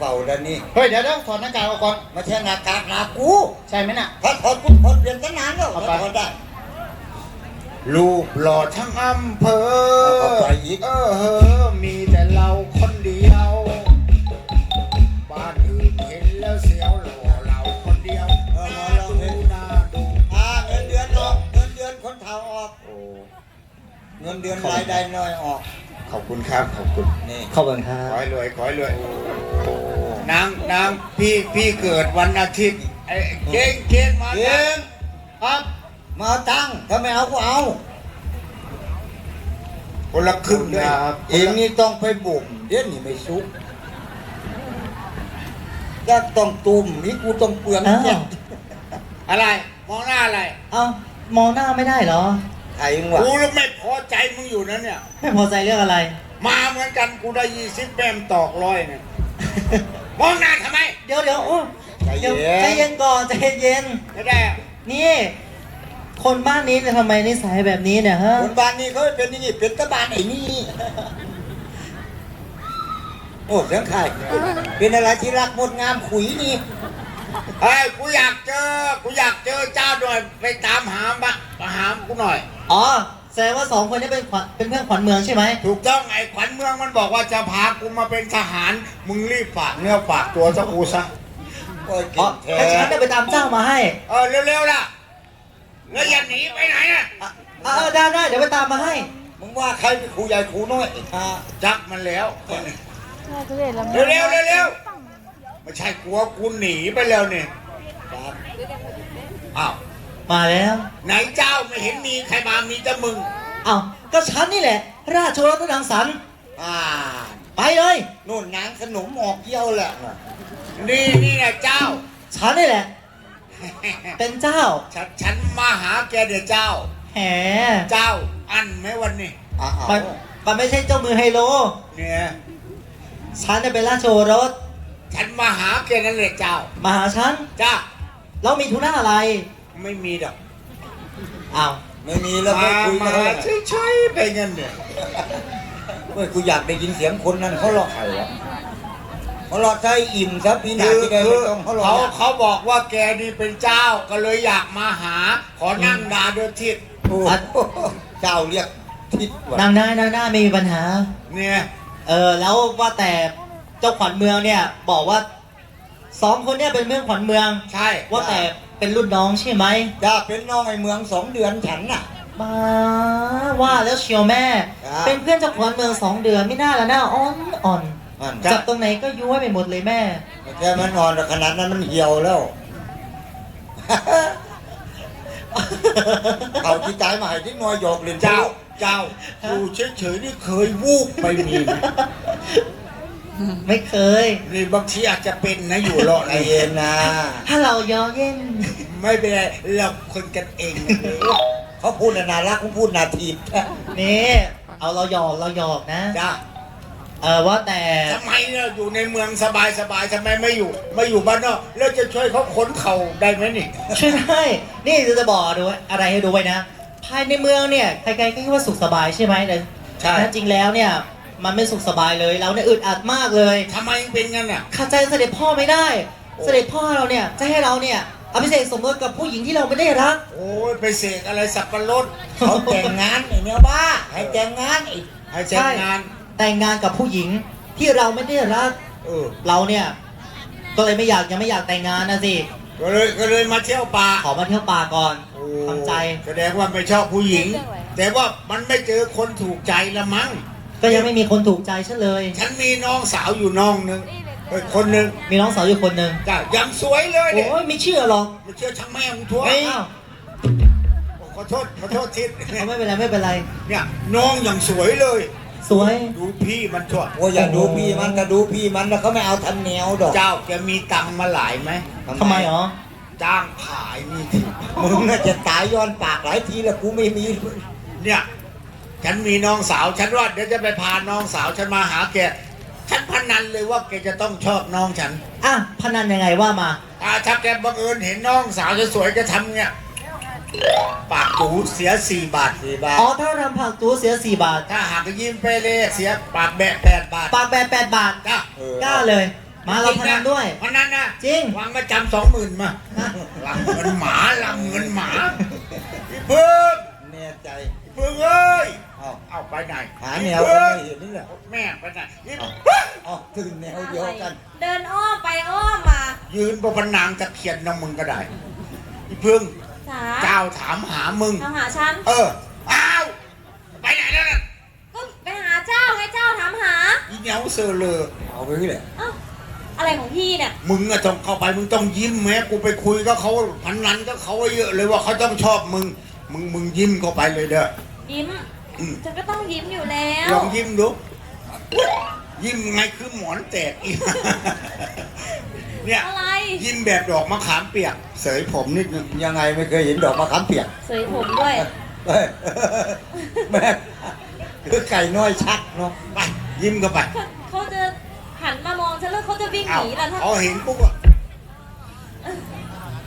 เฝ้าด้านนี้เฮ้ยเดี๋ยวเดี๋ยวถอดหน้ากากออกก่อนไม่ใช่หน้ากากหนากูใช่ไหมน่ะถ้าถอดกูถอดเปลี่ยนตั้งนานแล้วเอาไปถอดได้รูปหล่อทั้งอำเภอเอาไปอีก เออเฮอมีแต่เราคนเดียว บ้านอื่นเห็นแล้วเสียวหล่อเราคนเดียวเออน่าเราดูเห็น น่าดูอ่าเงินเดือนออกเงินเดือนคนเฒ่าออก โอ้เงินเดือนรายได้น้อยออกขอบคุณครับ ขอบคุณ นี่ ขอบคุณครัขอให้รวย ขอให้รวย นางนางพี่พี่เกิดวันอาทิตย์ไอ้เก่งเก่งมาเก่งครับมาเอาตังค์ถ้าไม่เอาก็เอา คนละครึ่งด้วยเองนี่ต้องไปบ่มเดี๋ยวนี่ไม่สุกก็ต้องตุ่มนี่กูต้องเปลืองอ้าวเจ็บอะไร มองหน้าอะไรเอ้ามองหน้าไม่ได้เหรอไอ้มึงวะกูแล้วไม่พอใจมึงอยู่นะเนี่ย ไม่พอใจเรื่องอะไร มาเหมือนกันกูได้ยี่สิบแปมตอกร้อยเนี่ย มองหน้าทำไม เดี๋ยวเดี๋ยวโอ้ใจเดี๋ยวเย็ใจนเย็นก่อนใจเย็นไม่ได้อะนี่ คนบ้านนี้เนี่ยทำไมนิสัยแบบนี้เนี่ยฮะคนบ้านนี้เขาเป็นอย่างนี้เป็นตะบานไอ้นี่โอ้เสียงใครเป็นอะไรที่รักงดงามขุยนี่เฮ้ยกูอยากเจอ กูอยากเจอเจ้าหน่อยไปตามหามามาหากูหน่อย อ๋อแส ดงว่าสองคนนี้เป็นขวัญเป็นเพื่อนขวัญเมืองใช่ไหมถูกต้องไอ้ขวัญเมืองมันบอกว่าจะพากูมาเป็นทหาร มึงรีบฝากเนื้อฝากตัวสักกูซะโอ้ยอ๋เก่องแท้แล้วฉันจะไปตามเจ้ามาให้เออเร็วๆล่ะ แล้วอย่าหนีไปไหนอะอะเออได้ได้เดี๋ยวไปตามมาให้ มึงว่าใครเป็นครูใหญ่ครูน้อยไอ้ห่าจับมันแล้วเร็วเร็วๆเร็วๆไม่ใช่กลัวกูหนีไปแล้วเนี่ยครับอ้าว มาแล้ว ไหนเจ้าไม่เห็นมีใครมามีแต่มึง เอ้าก็ฉันนี่แหละ ราชโอรสนังสรรค์อ่าไปเลย นู่นนางขนมออกเยี่ยวแหละน่ะนี่นี่แหละเจ้า ฉันนี่แหละ เป็นเจ้า ฉันฉันมาหาแกเดี๋ยวเจ้า แหมเจ้าอันไหมวันนี้อ่าเอามันมันไม่ใช่เจ้ามือไฮโล เนี่ย ฉันจะเป็นราชโอรส ฉันมาหาแกนั่นแหละเจ้า มาหาฉัน จ้าแล้วมีธุระอะไร ไม่มีดอกอ้าวไม่มีแล้วมาไม่คุยมากันเลยเฉยๆไปเงินเนี่ยเฮ้ยกูอยากได้ยินเสียงคนนั้นเขาหลอกใครวะเขาหลอกใจอิ่มครับพี่นาคือที่ได้คืไม่อต้องเขาหลอกเขาอยากเขาบอกว่าแกนี่เป็นเจ้าก็เลยอยากมาหา ขอนั่งดาเดินทิศโอ้โหเจ้าเรียกทิศว่ะนางได้นางได้ไม่มีปัญหา เนี่ยเออแล้วว่าแต่เจ้าขวัญเมืองเนี่ย บอกว่าสองคนเนี่ยเป็นเพื่อนขวัญเมือง ใช่ว่าแต่ เป็นรุ่นน้องใช่ไหมจ้าเป็นน้องไอ้เมืองสองเดือนฉันน่ะ มาว่าแล้วเชียวแม่ ครับ เป็นเพื่อนเจ้าขวัญเมืองสองเดือนไม่น่าละหน้าอ่อนอ่อนนั่นจับตรงไหนก็ย้วยไปหมดเลยแม่ แกมันนอนแต่ขนาดนั้นมันเหี่ยวแล้ว เอาที่ตายมาให้ที่นอยหยอกเล่นเจ้า เจ้าอยู่เฉยๆนี่เคยวูบไปมีไหม ไม่เคย นี่บางทีอาจจะเป็นนะอยู่รอดใจเย็นนะ ถ้าเรายอเย็นไม่เป็นไรเราคนกันเองเขาพูดน่ะน่ารักเขาพูดนาทีบนี่เอาเราหยอกเราหยอกนะจ้าเออว่าแต่ทำไมเนี่ยอยู่ในเมืองสบายสบายๆทำไมไม่อยู่ไม่อยู่บ้านนอกแล้วจะช่วยเขาขนเข่าได้ไหมนี่ช่วยได้นี่จะจะบอกดูอะไรให้ดูไว้นะ ภายในเมืองเนี่ยใครๆก็คิดว่าสุขสบายใช่ไหมแต่ใช่แท้จริงแล้วเนี่ย มันไม่สุขสบายเลยเราเนี่ยอึดอัดมากเลยทำไมเป็นงั้นอะขัดใจเสด็จพ่อไม่ได้ เสด็จพ่อเราเนี่ยจะให้เราเนี่ยอภิเษกสมรสกับผู้หญิงที่เราไม่ได้รัก โอ้ยไปเสกอะไรสับปะรดเขาแต่งงานไอ้เนี่ยบ้าให้แต่งงานไอ้ให้แต่งงาน แต่งงานกับผู้หญิงที่เราไม่ได้รักเออเราเนี่ย ก็เลยไม่อยากยังไม่อยากแต่งงานนะสิก็เลยก็เลยมาเที่ยวป่าขอมาเที่ยวป่าก่อนโอ้ทำใจ แสดงว่าไม่ชอบผู้หญิง แต่ว่ามันไม่เจอคนถูกใจละมั้ง ก็ยังไม่มีคนถูกใจฉันเลย ฉันมีน้องสาวอยู่น้องหนึ่งเอ้ยคนหนึ่งมีน้องสาวอยู่คนหนึ่งจ้ะยังสวยเลยเนี่ยโอ้ยไม่เชื่อหรอกไม่เชื่อช่างแม่มึงทั่วอ้าวขอโทษขอโทษทิศเอาไม่เป็นไรไม่เป็นไร เนี่ยน้องยังสวยเลย สวย ดูพี่มันทั่วโอ้ยอย่าดูพี่มันก็ดูพี่มันแล้วเขาไม่เอาทันแนวดอกเจ้าแกมีตังค์มาหลายไหมทำไมหรอจ้างขายนี่ทีมึงน่าจะตายย้อนปากหลายทีแล้วกูไม่มี เนี่ย ฉันมีน้องสาวฉันว่าเดี๋ยวจะไปพาน้องสาวฉันมาหาแกฉันพนันเลยว่าแกจะต้องชอบน้องฉันอะพนันยังไงว่ามาอ่าถ้าแกบังเอิญเห็นน้องสาวจะสวยจะทำเนี่ยปากจูเสียสี่บาทสี่บาทอ๋อถ้าทำผักตัวเสีย4บาท ถ้าหากยิ้มไปเลยเสียปากแบะแปดบาทปากแปดแปดบาทจ้ะเออกล้าเลย มาเราพนันด้วยพนันนะจริง วางมาจำสองหมื่นมาลำเงินหมาลำเงินหมาพี่เพิ่ง แน่ใจ พี่เพิ่งเอ้ย เอ้า เอา ไปไหนหาแนวกันไม่เห็นนี่แหละแม่ไปไหนนี่เอ้าเอ้าถึงแนวเดียวกัน เดินอ้อมไปอ้อมมายืนบนพนางตะเคียนน้ำมึงก็ได้พี่เพิ่งจ๋าเจ้าถามหามึงทำหาฉัน เอออ้าวไปไหนแล้วน่ะก็ไปหาเจ้าไงเจ้าถามหา อีเหนียวเซอร์เลอเอาไปนี่แหละเอ้าอะไรของพี่เนี่ย มึงอะต้องเข้าไปมึงต้องยิ้มแม้กูไปคุยก็เขาพันนันก็เขาไว้เยอะเลยว่าเขาต้องชอบมึง มึงมึงยิ้มเข้าไปเลยเด้อยิ้มอืม ฉันก็ต้องยิ้มอยู่แล้ว ลองยิ้มดูยิ้มไงคือหมอนแตกอีกเนี่ยอะไร ยิ้มแบบดอกมะขามเปียก เสยผมนิดนึงยังไงไม่เคยเห็นดอกมะขามเปียกเสยผมด้วยเฮ้ยแม่คือไก่น้อยชักเนาะไปยิ้มเข้าไปเขาเขาจะหันมามองฉันแล้วเขาจะวิ่งหอ้าวนีแล้วถ้าเขาเห็นปุ๊บอะ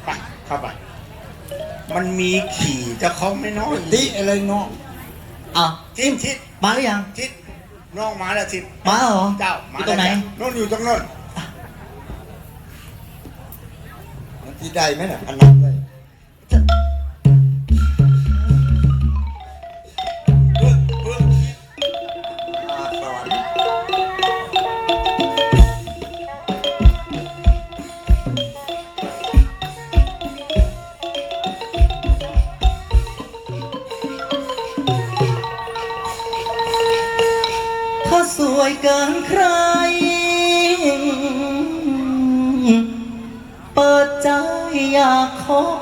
ไปเข้าไป มันมีขี่แต่เขาไม่น้อยติอะไรเนาะ อะทิศทิศมาหรือยัง ทิศน้องมาแล้วทิศมาแล้วเหรอ เจ้าอมายู่ตรงไหนแล้วจ้ะนู่นอยู่ตรงนู้นมันที่ได้ไหมน่ะพนันได้เอยากคบ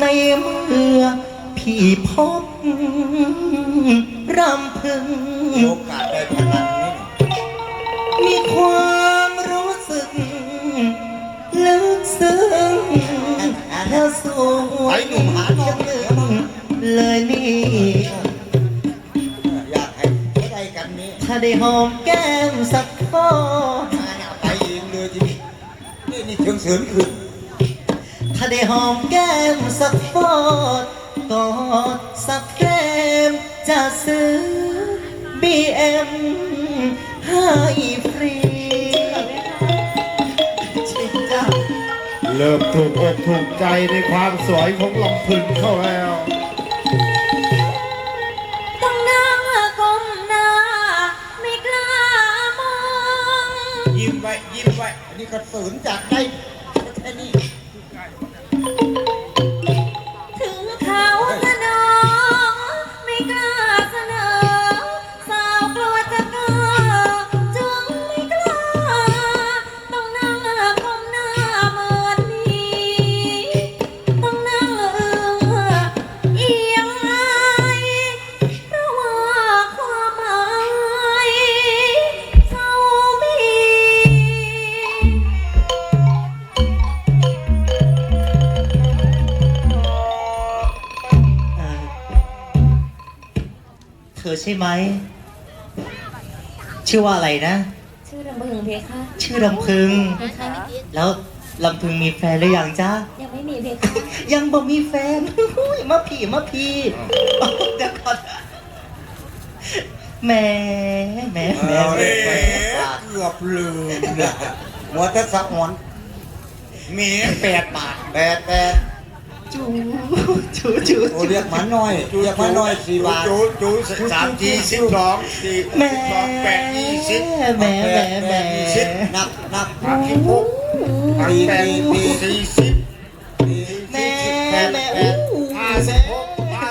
ในเมื่อพี่พบรำพึงมีโอกาสได้พนันนี่มีความรู้สึก ลึกซึ้งเธอสวยจังเลยนี่ อยากให้ได้กันนี้ถ้าได้หอมแก้มสักคอมาเนี่ยไปเองเลยทีนี้นี่นี่เชิงเสริมขึ้น ถ้าได้หอมแก้มสักฟอดกอดสักแก้มจะซื้อ BM ให้ฟรีจริงจ้าเริ่มถูกอกถูกใจในความสวยของลำพึงเข้าแล้วต้องนั่งก้มหน้าไม่กล้ามองยิ้มไว้ยิ้มไว้อันนี้ก็เสริมจากได้ แค่นี้ ใช่ไหม ชื่อว่าอะไรนะ ชื่อลำพึงเพคะชื่อลำพึง เพคะแล้วลำพึงมีแฟนหรือยังจ้ายังไม่มีเพคะยังบ่มีแฟนอุ๊ยมาผีมาผีเดี๋ยวก่อนแหม่แหม่แหม่เอาแหเลม่ยเกือบลืมหัวแต่สักหอนเมีแปดบาทแปดแปด จูจูจูโอเรียกหมาน้อยเรียกหมาน้อยสี่บาท จูจูสามทีสิบสองสี่แหม่สองแปดยี่สิบแหม่แหม่แหม่สิบนับนับสามสิบหกสามแปดสี่สิบแหม่แหม่ห้าสิบหกห้า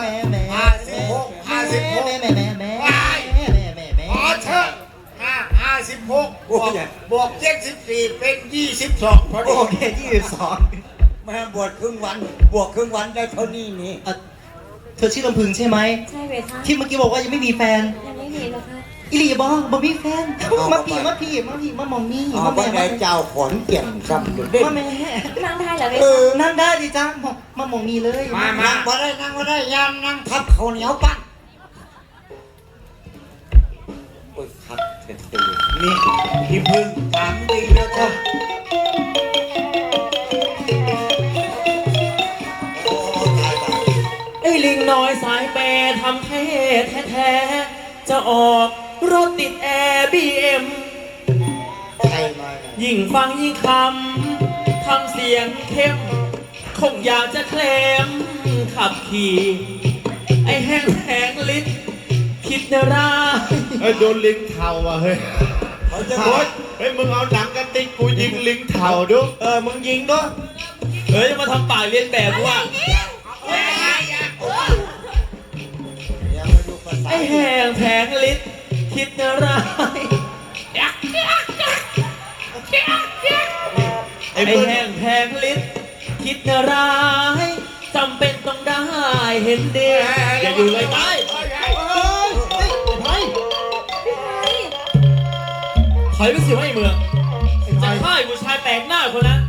ห้าสิบหกห้าสิบหกแหม่แหม่แหม่แหม่ว้ายแหม่แหม่แหม่แหม่พอเถอะห้าห้าสิบหกบวกบวกเจ็ดสิบสี่เป็นยี่สิบสองพอโอดีเคยี่สิบสอง แม่บวชครึ่งวัน บวกครึ่งวันได้เท่านี้นี่เอ่อเธอชื่อลำพึงใช่ไหม ใช่เพคะที่เมื่อกี้บอกว่ายังไม่มีแฟน ยังไม่มีเพคะอิลีบอกบ่มีแฟน มาผีมาผีมาผีมามองนี่เอามาไปแม่ได้เจ้าขอนเกี่ยมซ้ำอยู่เด้มาแม่นั่งได้เหรอเพเอคะอนั่งได้ดิจ้ามองมามองนี่เลยมามานั่งมาได้นั่งมาได้ยามนั่งทับเขาวเหนียวปั้นโอ้ยคัดเต็มตัวนี่พี่พึ่งถามจริงแล้วก็โไอ้ลิงน้อยสายเปย์ทำเท่แท้ๆจะออกรถติดแอร์บีเอ็มใครมายิ่งฟังยิ่งคำทำเสียงเข้ม คงอยากจะเคลมขับขี่ ไอ้แห้งแหงลิ้นคิดนะร้าย เฮ้ยโดนลิงเทาอะเฮ้ยเขาจะโอ๊ยเฮ้ยมึงเอาหนังกระติกกูยิงลิงเทาดู เออมึงยิงด้วยเฮ้ยจะมาทำปากเรียนแบบกูว่าอย่ ไอ้แหงแผงลิ้นคิดนะร้ายไอ้ไอ้แหงแผงลิ้นคิดนะร้ายจำเป็นต้องได้เห็นเดียอย่าอยู่เลยไปถอยไปสิว่าไอ้เมืองจะฆ่าไอ้ผู้ชายแปลกหน้าคนนั้น